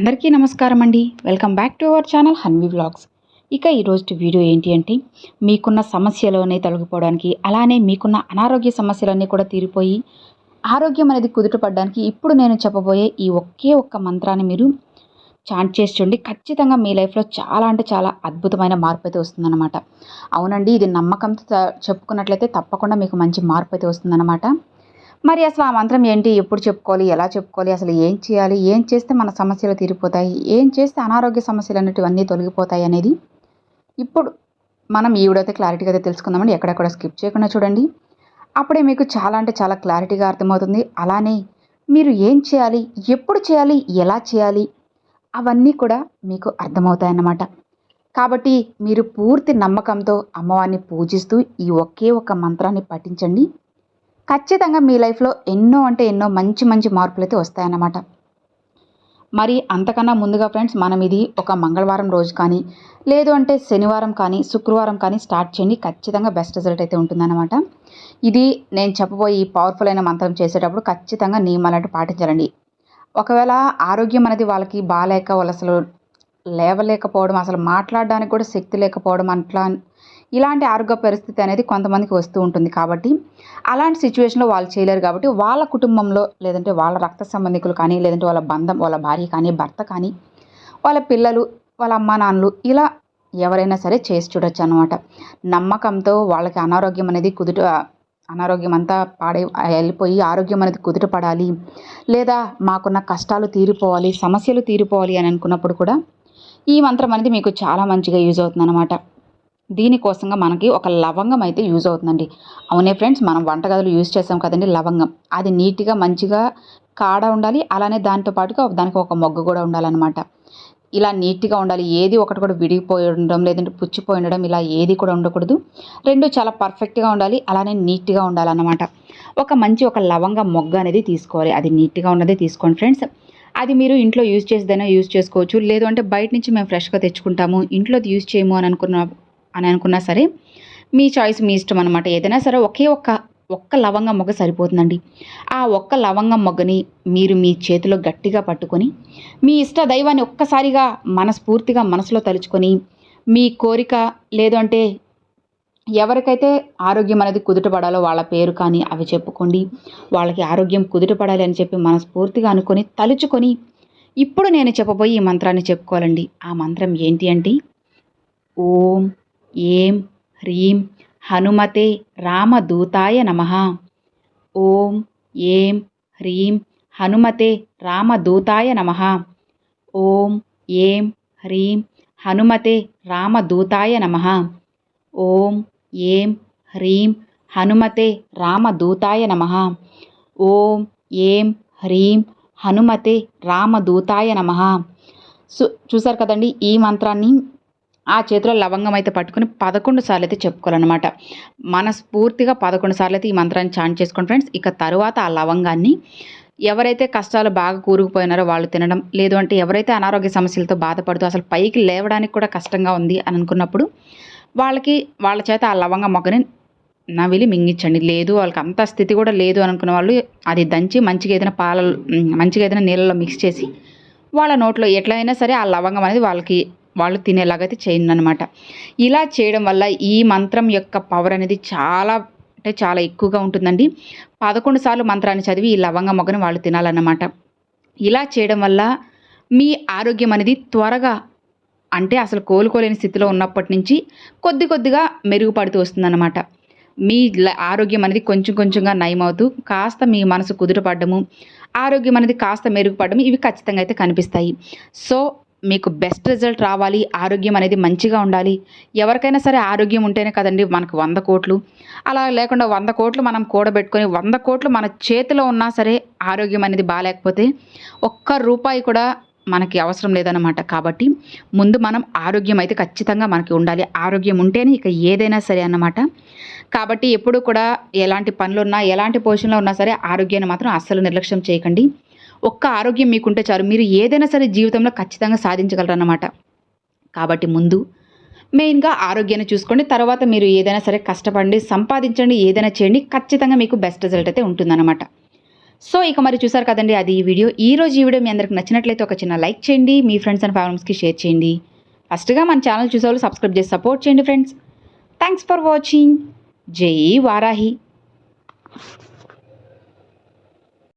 అందరికీ నమస్కారం అండి. Welcome back to our channel Hanvi vlogs. ఇక ఈరోజు వీడియో ఏంటి అంటే మీకున్న సమస్యలోనే తొలగిపోవడానికి అలానే మీకున్న అనారోగ్య సమస్యలన్నీ కూడా తీరిపోయి ఆరోగ్యం అనేది కుదుటపడడానికి ఇప్పుడు నేను చెప్పబోయే ఈ ఒకే ఒక్క మంత్రాన్ని మీరు చాంట్ చేసి చూడండి. ఖచ్చితంగా మీ లైఫ్లో చాలా అంటే చాలా అద్భుతమైన మార్పు అయితే వస్తుందన్నమాట. అవునండి ఇది నమ్మకంతో చెప్పుకున్నట్లయితే తప్పకుండా మీకు మంచి మార్పు అయితే వస్తుందన్నమాట. మరి అసలు ఆ మంత్రం ఏంటి? ఎప్పుడు చెప్పుకోవాలి? ఎలా చెప్పుకోవాలి? అసలు ఏం చేయాలి? ఏం చేస్తే మన సమస్యలు తీరిపోతాయి? ఏం చేస్తే అనారోగ్య సమస్యలు అనేటివన్నీ తొలగిపోతాయి అనేది ఇప్పుడు మనం ఈ వీడియో అయితే క్లారిటీగా అయితే తెలుసుకుందామండి. ఎక్కడెక్కడ స్కిప్ చేయకుండా చూడండి. అప్పుడే మీకు చాలా అంటే చాలా క్లారిటీగా అర్థమవుతుంది. అలానే మీరు ఏం చేయాలి? ఎప్పుడు చేయాలి? ఎలా చేయాలి? అవన్నీ కూడా మీకు అర్థమవుతాయి అన్నమాట కాబట్టి మీరు పూర్తి నమ్మకంతో అమ్మవారిని పూజిస్తూ ఈ ఒకే ఒక మంత్రాన్ని పఠించండి. ఖచ్చితంగా మీ లైఫ్లో ఎన్నో అంటే ఎన్నో మంచి మంచి మార్పులు అయితే వస్తాయన్నమాట. మరి అంతకన్నా ముందుగా ఫ్రెండ్స్ మనం ఇది ఒక మంగళవారం రోజు కానీ లేదు అంటే శనివారం కానీ శుక్రవారం కానీ స్టార్ట్ చేయండి. ఖచ్చితంగా బెస్ట్ రిజల్ట్ అయితే ఉంటుందన్నమాట. ఇది నేను చెప్పబోయే ఈ పవర్ఫుల్ అయిన మంత్రం చేసేటప్పుడు ఖచ్చితంగా నియమాలంటూ పాటించాలండి. ఒకవేళ ఆరోగ్యం అనేది వాళ్ళకి బాగాలేక వాళ్ళు అసలు లేవలేకపోవడం అసలు మాట్లాడడానికి కూడా శక్తి లేకపోవడం అట్లా ఇలాంటి ఆరోగ్య పరిస్థితి అనేది కొంతమందికి వస్తూ ఉంటుంది కాబట్టి అలాంటి సిచ్యువేషన్లో వాళ్ళు చేయలేరు కాబట్టి వాళ్ళ కుటుంబంలో లేదంటే వాళ్ళ రక్త సంబంధికులు కానీ లేదంటే వాళ్ళ బంధం వాళ్ళ భార్య కానీ భర్త కానీ వాళ్ళ పిల్లలు వాళ్ళ అమ్మా నాన్నలు ఇలా ఎవరైనా సరే చేసి చూడొచ్చు అనమాట నమ్మకంతో వాళ్ళకి అనారోగ్యం అనేది కుదుట అనారోగ్యం అంతా పాడై వెళ్ళిపోయి ఆరోగ్యం అనేది కుదుట పడాలి. లేదా మాకున్న కష్టాలు తీరిపోవాలి సమస్యలు తీరిపోవాలి అని అనుకున్నప్పుడు కూడా ఈ మంత్రం అనేది మీకు చాలా మంచిగా యూజ్ అవుతుంది అనమాట దీనికోసంగా మనకి ఒక లవంగం అయితే యూజ్ అవుతుందండి. అవునే ఫ్రెండ్స్ మనం వంటగదిలో యూజ్ చేస్తాం కదండి లవంగం. అది నీట్గా మంచిగా కాడ ఉండాలి అలానే దాంతో పాటుగా దానికి ఒక మొగ్గ కూడా ఉండాలన్నమాట. ఇలా నీట్గా ఉండాలి. ఏది ఒకటి కూడా విడిగిపోయి ఉండడం లేదంటే పుచ్చిపోయి ఉండడం ఇలా ఏది కూడా ఉండకూడదు. రెండు చాలా పర్ఫెక్ట్గా ఉండాలి అలానే నీట్గా ఉండాలన్నమాట. ఒక మంచి ఒక లవంగ మొగ్గ అనేది తీసుకోవాలి. అది నీట్గా ఉన్నదే తీసుకోండి ఫ్రెండ్స్. అది మీరు ఇంట్లో యూజ్ చేసేదైనా యూజ్ చేసుకోవచ్చు. లేదు అంటే బయట నుంచి మేము ఫ్రెష్గా తెచ్చుకుంటాము ఇంట్లో యూజ్ చేయము అని అనుకున్న అని అనుకున్నా సరే మీ చాయిస్ మీ ఇష్టం అనమాట ఏదైనా సరే ఒకే ఒక్క ఒక్క లవంగం మొగ్గ సరిపోతుందండి. ఆ ఒక్క లవంగం మొగ్గని మీరు మీ చేతిలో గట్టిగా పట్టుకొని మీ ఇష్ట దైవాన్ని ఒక్కసారిగా మనస్ఫూర్తిగా మనసులో తలుచుకొని మీ కోరిక లేదంటే ఎవరికైతే ఆరోగ్యం అనేది కుదుటపడాలో వాళ్ళ పేరు కానీ అవి చెప్పుకోండి. వాళ్ళకి ఆరోగ్యం కుదుటపడాలి అని చెప్పి మనస్ఫూర్తిగా అనుకొని తలుచుకొని ఇప్పుడు నేను చెప్పబోయి ఈ మంత్రాన్ని చెప్పుకోవాలండి. ఆ మంత్రం ఏంటి అంటే ఓం ఏం హ్రీం హనుమతే రామదూతాయ నమ. ఓం ఏం హ్రీం హనుమతే రామదూతాయ నమ. ఓం ఏం హ్రీం హనుమతే రామదూతాయ నమ. ఓం ఏం హ్రీం హనుమతే రామదూతాయ నమ. ఓం ఏం హ్రీం హనుమతే రామదూతాయ నమ. సు చూసారు కదండి ఈ మంత్రాన్ని ఆ చేతిలో లవంగం అయితే పట్టుకుని పదకొండు సార్లు అయితే చెప్పుకోవాలన్నమాట. మనస్ఫూర్తిగా పదకొండు సార్లు అయితే ఈ మంత్రాన్ని చాంట్ చేసుకోండి ఫ్రెండ్స్. ఇక తరువాత ఆ లవంగాన్ని ఎవరైతే కష్టాలు బాగా కూరుకుపోయినారో వాళ్ళు తినడం లేదు అంటే ఎవరైతే అనారోగ్య సమస్యలతో బాధపడుతూ అసలు పైకి లేవడానికి కూడా కష్టంగా ఉంది అని అనుకున్నప్పుడు వాళ్ళకి వాళ్ళ చేత ఆ లవంగ మొగ్గని నవిలి మింగించండి. లేదు వాళ్ళకి అంత స్థితి కూడా లేదు అనుకున్న వాళ్ళు అది దంచి మంచిగా ఏదైనా పాలలో మంచిగా ఏదైనా నీళ్ళలో మిక్స్ చేసి వాళ్ళ నోట్లో ఎట్లయినా సరే ఆ లవంగం అనేది వాళ్ళకి వాళ్ళు తినేలాగైతే చేయండి అనమాట ఇలా చేయడం వల్ల ఈ మంత్రం యొక్క పవర్ అనేది చాలా అంటే చాలా ఎక్కువగా ఉంటుందండి. పదకొండు సార్లు మంత్రాన్ని చదివి ఈ లవంగ మొగ్గను వాళ్ళు తినాలన్నమాట. ఇలా చేయడం వల్ల మీ ఆరోగ్యం అనేది త్వరగా అంటే అసలు కోలుకోలేని స్థితిలో ఉన్నప్పటి నుంచి కొద్ది కొద్దిగా మెరుగుపడుతూ వస్తుందన్నమాట. మీ ల- ఆరోగ్యం అనేది కొంచెం కొంచెంగా నయమవుతూ కాస్త మీ మనసు కుదుటపడము ఆరోగ్యం అనేది కాస్త మెరుగుపడము ఇవి ఖచ్చితంగా అయితే కనిపిస్తాయి. సో మీకు బెస్ట్ రిజల్ట్ రావాలి ఆరోగ్యం అనేది మంచిగా ఉండాలి. ఎవరికైనా సరే ఆరోగ్యం ఉంటేనే కదండి మనకు వంద కోట్లు. అలా లేకుండా వంద కోట్లు మనం కూడబెట్టుకొని వంద కోట్లు మన చేతిలో ఉన్నా సరే ఆరోగ్యం అనేది బాగాలేకపోతే ఒక్క రూపాయి కూడా మనకి అవసరం లేదన్నమాట. కాబట్టి ముందు మనం ఆరోగ్యం అయితే ఖచ్చితంగా మనకి ఉండాలి. ఆరోగ్యం ఉంటేనే ఇక ఏదైనా సరే అన్నమాట. కాబట్టి ఎప్పుడు కూడా ఎలాంటి పనులున్నా ఎలాంటి పొజిషన్లో ఉన్నా సరే ఆరోగ్యాన్ని మాత్రం అస్సలు నిర్లక్ష్యం చేయకండి. ఒక్క ఆరోగ్యం మీకుంటే చాలు. మీరు ఏదైనా సరే జీవితంలో ఖచ్చితంగా సాధించగలరన్నమాట. కాబట్టి ముందు మెయిన్గా ఆరోగ్యాన్ని చూసుకోండి. తర్వాత మీరు ఏదైనా సరే కష్టపడండి సంపాదించండి ఏదైనా చేయండి. ఖచ్చితంగా మీకు బెస్ట్ రిజల్ట్ అయితే ఉంటుందన్నమాట. సో ఇక మరి చూసారు కదండి అది ఈ వీడియో. ఈ రోజు ఈ వీడియో మీ అందరికి నచ్చినట్లయితే ఒక చిన్న లైక్ చేయండి. మీ ఫ్రెండ్స్ అండ్ ఫ్యామిలీస్కి షేర్ చేయండి. ఫస్ట్గా మన ఛానల్ చూసేవాళ్ళు సబ్స్క్రైబ్ చేసి సపోర్ట్ చేయండి ఫ్రెండ్స్. Thanks for watching. జై వారాహి.